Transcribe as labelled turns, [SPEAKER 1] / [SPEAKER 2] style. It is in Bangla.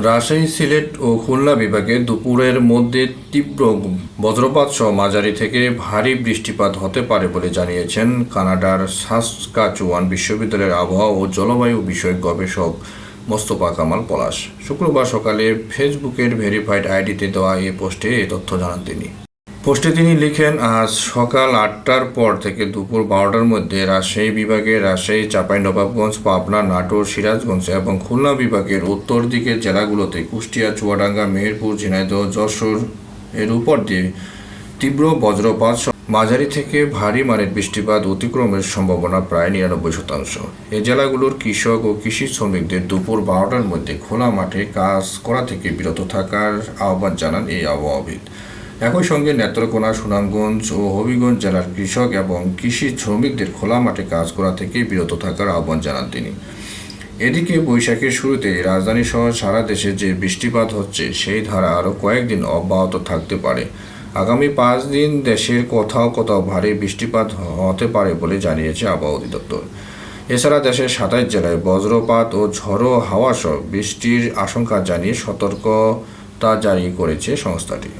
[SPEAKER 1] রাজশাহী, সিলেট ও খুলনা বিভাগে দুপুরের মধ্যে তীব্র বজ্রপাত সহ মাঝারি থেকে ভারী বৃষ্টিপাত হতে পারে বলে জানিয়েছেন কানাডার সাসকাচুয়ান বিশ্ববিদ্যালয়ের আবহাওয়া ও জলবায়ু বিষয়ক গবেষক মোস্তফা কামাল পলাশ। শুক্রবার সকালে ফেসবুকের ভেরিফাইড আইডিতে দেওয়া এই পোস্টে এ তথ্য জানান তিনি। পোস্টে তিনি লিখেন, আজ সকাল আটটার পর থেকে দুপুর বারোটার মধ্যে রাজশাহী বিভাগের রাজশাহী চাঁপাইনবাবগঞ্জ পাবনা, নাটোর, সিরাজগঞ্জ এবং খুলনা বিভাগের উত্তর দিকের জেলাগুলোতে কুষ্টিয়া, চুয়াডাঙ্গা, মেহেরপুর, ঝিনাইদহ, যশোর এর উপর দিয়ে তীব্র বজ্রপাত মাঝারি থেকে ভারী মানের বৃষ্টিপাত অতিক্রমের সম্ভাবনা প্রায় নিরানব্বই শতাংশ। এই জেলাগুলোর কৃষক ও কৃষি শ্রমিকদের দুপুর বারোটার মধ্যে খোলা মাঠে কাজ করা থেকে বিরত থাকার আহ্বান জানান এই আবহাওয়াবিদ। একই সঙ্গে নেত্রকোনা, সুনামগঞ্জ ও হবিগঞ্জ জেলার কৃষক এবং কৃষি শ্রমিকদের খোলা মাঠে কাজ করা থেকে বিরত থাকার আহ্বান জানান তিনি। এদিকে বৈশাখের শুরুতে রাজধানী সহ সারা দেশে যে বৃষ্টিপাত হচ্ছে, সেই ধারা আরও কয়েকদিন অব্যাহত থাকতে পারে। আগামী পাঁচ দিন দেশের কোথাও কোথাও ভারী বৃষ্টিপাত হতে পারে বলে জানিয়েছে আবহাওয়া অধিদপ্তর। এছাড়া দেশের সাতাশ জেলায় বজ্রপাত ও ঝড়ো হাওয়া সহ বৃষ্টির আশঙ্কা জানিয়ে সতর্কতা জারি করেছে সংস্থাটি।